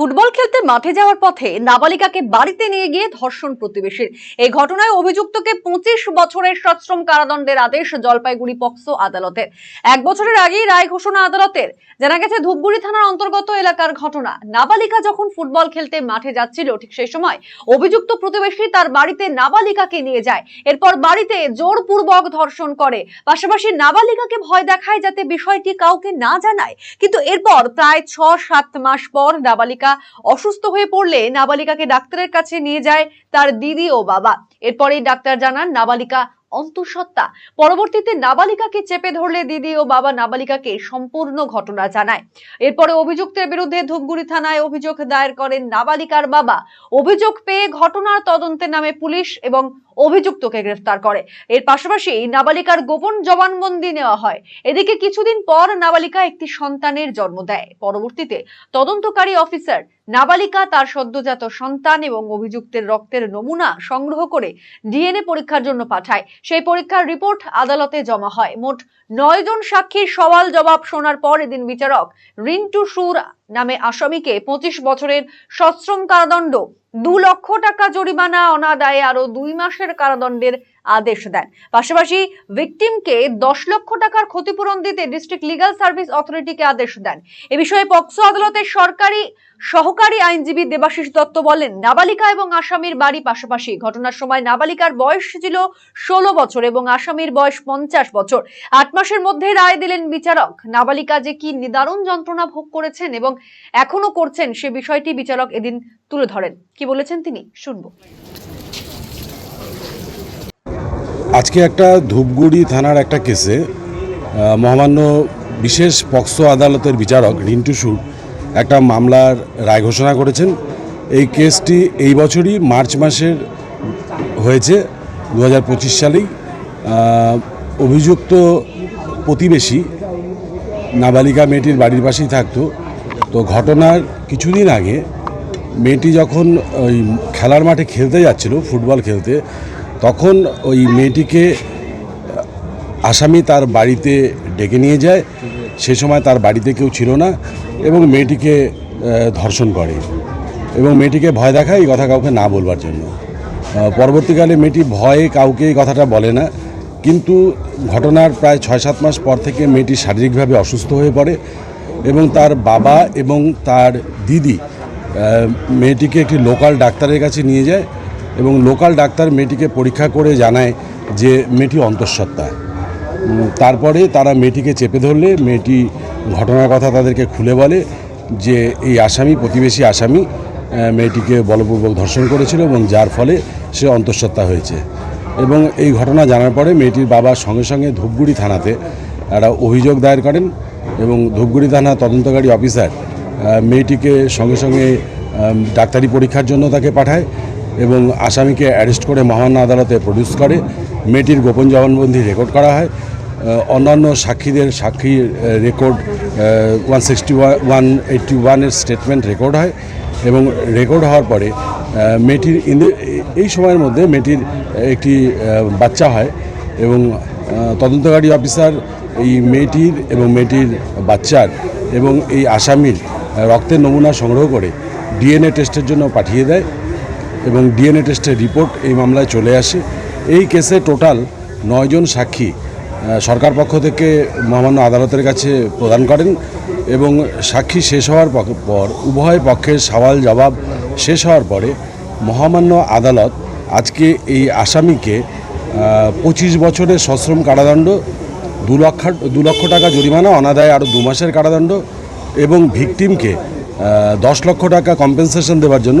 Football খেলতে মাঠে যাওয়ার পথে নাবালিকাকে বাড়িতে নিয়ে গিয়ে ধর্ষণ প্রতিবেশীর। এই ঘটনায় অভিযুক্তকে পঁচিশ বছরের সশ্রম কারাদণ্ডের আদেশ জলপাইগুড়ি পক্সো আদালতের। এক বছরের আগেই রায় ঘোষণা আদালতের। জানা গেছে, ধূপগুড়ি থানার অন্তর্গত এলাকার ঘটনা। নাবালিকা যখন ফুটবল খেলতে মাঠে যাচ্ছিল, ঠিক সেই সময় অভিযুক্ত প্রতিবেশী তার বাড়িতে নাবালিকাকে নিয়ে যায়। এরপর বাড়িতে জোরপূর্বক ধর্ষণ করে। পাশাপাশি নাবালিকাকে ভয় দেখায় যাতে বিষয়টি কাউকে না জানায়। কিন্তু এরপর প্রায় ছ সাত মাস পর নাবালিকা অসুস্থ হয়ে পড়লে নাবালিকাকে ডাক্তারের কাছে নিয়ে যায় তার দিদি ও বাবা। এরপরেই ডাক্তার জানান নাবালিকা অন্তঃসত্ত্বা। পরবর্তীতে নাবালিকাকে চেপে ধরলে দিদি ও বাবা নাবালিকাকে সম্পূর্ণ ঘটনা জানায়। এরপরে অভিযুক্তের বিরুদ্ধে ধূপগুড়ি থানায় অভিযোগ দায়ের করেন নাবালিকার বাবা। অভিযোগ পেয়ে ঘটনার তদন্তে নামে পুলিশ এবং অভিযুক্তকে গ্রেফতার করে। এর পাশাপাশি নাবালিকার গোপন জবানবন্দি নেওয়া হয়। এদিকে কিছুদিন পর নাবালিকা একটি সন্তানের জন্ম দেয়। পরবর্তীতে তদন্তকারী অফিসার নাবালিকা তার সদ্যজাত সন্তান এবং অভিযুক্তের রক্তের নমুনা সংগ্রহ করে ডিএনএ পরীক্ষার জন্য পাঠায়। সেই পরীক্ষার রিপোর্ট আদালতে জমা হয়। মোট নয় জন সাক্ষীর সওয়াল জবাব শোনার পর এদিন বিচারক রিন্টু সুর নামে আসামিকে পঁচিশ বছরের সশ্রম কারাদণ্ড, দু লক্ষ টাকা জরিমানা অনাদায়ে আরও দুই মাসের কারাদণ্ডের আদেশ দেন। পাশাপাশি ভিকটিমকে দশ লক্ষ টাকার ক্ষতিপূরণ দিতে ডিস্ট্রিক্ট লিগাল সার্ভিস অথরিটিকে আদেশ দেন। এ বিষয়ে পক্সো আদালতের সরকারি সহকারী আইনজীবী দেবাশিস দত্ত বলেন, নাবালিকা এবং আসামির বাড়ি পাশাপাশি ঘটনার সময় নাবালিকার বয়স ছিল ষোলো বছর এবং আসামির বয়স পঞ্চাশ বছর। আট মাসের মধ্যে রায় দিলেন বিচারক। নাবালিকা যে কি নিদারুণ যন্ত্রণা ভোগ করেছেন এবং এখনও করছেন সে বিষয়টি বিচারক এদিন তুলে ধরেন। কি বলেছেন তিনি? শুনব। আজকে একটা ধূপগুড়ি থানার একটা কেসে মহামান্য বিশেষ পক্সো আদালতের বিচারক রিন্টু সুর একটা মামলার রায় ঘোষণা করেছেন। এই কেসটি এই বছরই মার্চ মাসের হয়েছে দু হাজার পঁচিশ সালেই। অভিযুক্ত প্রতিবেশী নাবালিকা মেয়েটির বাড়ির পাশেই থাকতো। তো ঘটনার কিছুদিন আগে মেয়েটি যখন ওই খেলার মাঠে খেলতে যাচ্ছিল, ফুটবল খেলতে, তখন ওই মেয়েটিকে আসামি তার বাড়িতে ডেকে নিয়ে যায় সে সময় তার বাড়িতে কেউ ছিল না এবং মেয়েটিকে ধর্ষণ করে। এবং মেয়েটিকে ভয় দেখায় এই কথা কাউকে না বলবার জন্য। পরবর্তীকালে মেয়েটি ভয়ে কাউকে এই কথাটা বলে না। কিন্তু ঘটনার প্রায় ছয় সাত মাস পর থেকে মেয়েটি শারীরিকভাবে অসুস্থ হয়ে পড়ে এবং তার বাবা এবং তার দিদি মেয়েটিকে একটি লোকাল ডাক্তারের কাছে নিয়ে যায় এবং লোকাল ডাক্তার মেয়েটিকে পরীক্ষা করে জানায় যে মেয়েটি অন্তঃসত্ত্বা। তারপরে তারা মেয়েটিকে চেপে ধরলে, মেয়েটি ঘটনার কথা তাদেরকে খুলে বলে যে এই আসামি, প্রতিবেশী আসামি মেয়েটিকে বলপূর্বক ধর্ষণ করেছিল এবং যার ফলে সে অন্তঃসত্ত্বা হয়েছে। এবং এই ঘটনা জানার পরে মেয়েটির বাবা সঙ্গে সঙ্গে ধূপগুড়ি থানাতে একটা অভিযোগ দায়ের করেন এবং ধূপগুড়ি থানা তদন্তকারী অফিসার মেয়েটিকে সঙ্গে সঙ্গে ডাক্তারি পরীক্ষার জন্য তাকে পাঠায় এবং আসামিকে অ্যারেস্ট করে মহান আদালতে প্রডিউস করে। মেয়েটির গোপন জবানবন্দি রেকর্ড করা হয়। অন্যান্য সাক্ষীদের সাক্ষীর record one sixty one eighty ওয়ানের স্টেটমেন্ট রেকর্ড হয় এবং রেকর্ড হওয়ার পরে মেয়েটির এই সময়ের মধ্যে মেয়েটির একটি বাচ্চা হয় এবং তদন্তকারী অফিসার এই মেয়েটির এবং মেয়েটির বাচ্চার এবং এই আসামির রক্তের নমুনা সংগ্রহ করে ডিএনএ টেস্টের জন্য পাঠিয়ে দেয়। এবং ডিএনএ টেস্টের রিপোর্ট এই মামলায় চলে আসে। এই কেসে টোটাল নয়জন সাক্ষী সরকার পক্ষ থেকে মহামান্য আদালতের কাছে প্রদান করেন এবং সাক্ষী শেষ হওয়ার পর উভয় পক্ষের সওয়াল জবাব শেষ হওয়ার পরে মহামান্য আদালত আজকে এই আসামিকে পঁচিশ বছরের সশ্রম কারাদণ্ড, দু লক্ষ দু লক্ষ টাকা জরিমানা, অনাদায় আরও দু মাসের কারাদণ্ড এবং ভিকটিমকে দশ লক্ষ টাকা কম্পেনসেশন দেওয়ার জন্য